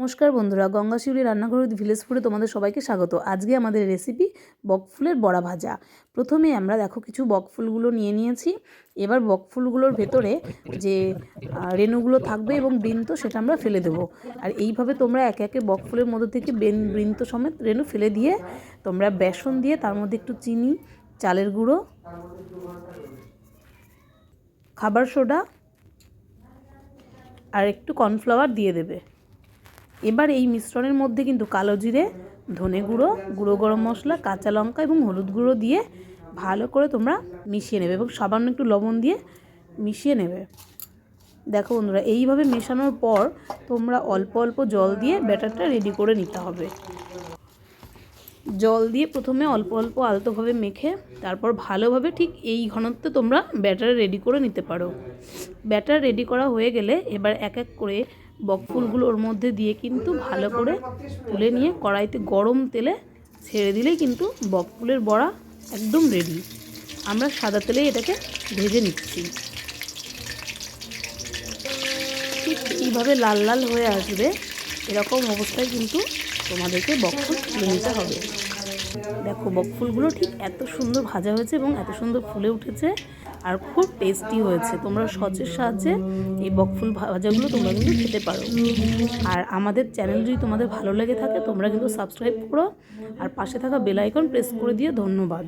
নমস্কার বন্ধুরা, গঙ্গা শিউলি রান্নাঘর উইথ ভিলেজ ফুডে তোমাদের সবাইকে স্বাগত। আজকে আমাদের রেসিপি বকফুলের বড়া ভাজা। প্রথমে আমরা দেখো কিছু বকফুলগুলো নিয়ে নিয়েছি। এবার বকফুলগুলোর ভেতরে যে রেণুগুলো থাকবে এবং বৃন্ত সেটা আমরা ফেলে দেবো। আর এইভাবে তোমরা একে একে বকফুলের মধ্যে থেকে বেন, বৃন্ত সমেত রেণু ফেলে দিয়ে তোমরা বেসন দিয়ে তার মধ্যে একটু চিনি, চালের গুঁড়ো, খাবার সোডা আর একটু কর্নফ্লাওয়ার দিয়ে দেবে। এবার এই মিশ্রণের মধ্যে কিন্তু কালো জিরে, ধনে গুঁড়ো গুঁড়ো গরম মশলা, কাঁচা লঙ্কা এবং হলুদ গুঁড়ো দিয়ে ভালো করে তোমরা মিশিয়ে নেবে এবং সামান্য একটু লবণ দিয়ে মিশিয়ে নেবে। দেখো বন্ধুরা, এইভাবে মেশানোর পর তোমরা অল্প অল্প জল দিয়ে ব্যাটারটা রেডি করে নিতে হবে। জল দিয়ে প্রথমে অল্প অল্প আলতোভাবে মেখে তারপর ভালোভাবে ঠিক এই ঘনত্বে তোমরা ব্যাটার রেডি করে নিতে পারো। ব্যাটার রেডি করা হয়ে গেলে এবার এক এক করে বকফুলগুলো ওর মধ্যে দিয়ে কিন্তু ভালো করে তুলে নিয়ে কড়াইতে গরম তেলে ছেড়ে দিলেই কিন্তু বকফুলের বড়া একদম রেডি আমরা সাদা তেলেই এটাকে ভেজে নিচ্ছি। ঠিক এইভাবে লাল লাল হয়ে আসবে, এরকম অবস্থায় কিন্তু তোমাদেরকে বকফুল তুলে নিতে হবে। দেখো বকফুলগুলো ঠিক এত সুন্দর ভাজা হয়েছে এবং এত সুন্দর ফুলে উঠেছে। আর খুব টেস্টি হয়েছে। তোমরা সচের সাহায্যে এই বকফুল ভাজাগুলো তোমরা কিন্তু খেতে পারো। আর আমাদের চ্যানেল যদি তোমাদের ভালো লেগে থাকে, তোমরা কিন্তু সাবস্ক্রাইব করো। আর পাশে থাকা বেলাইকন প্রেস করে দিয়ে ধন্যবাদ।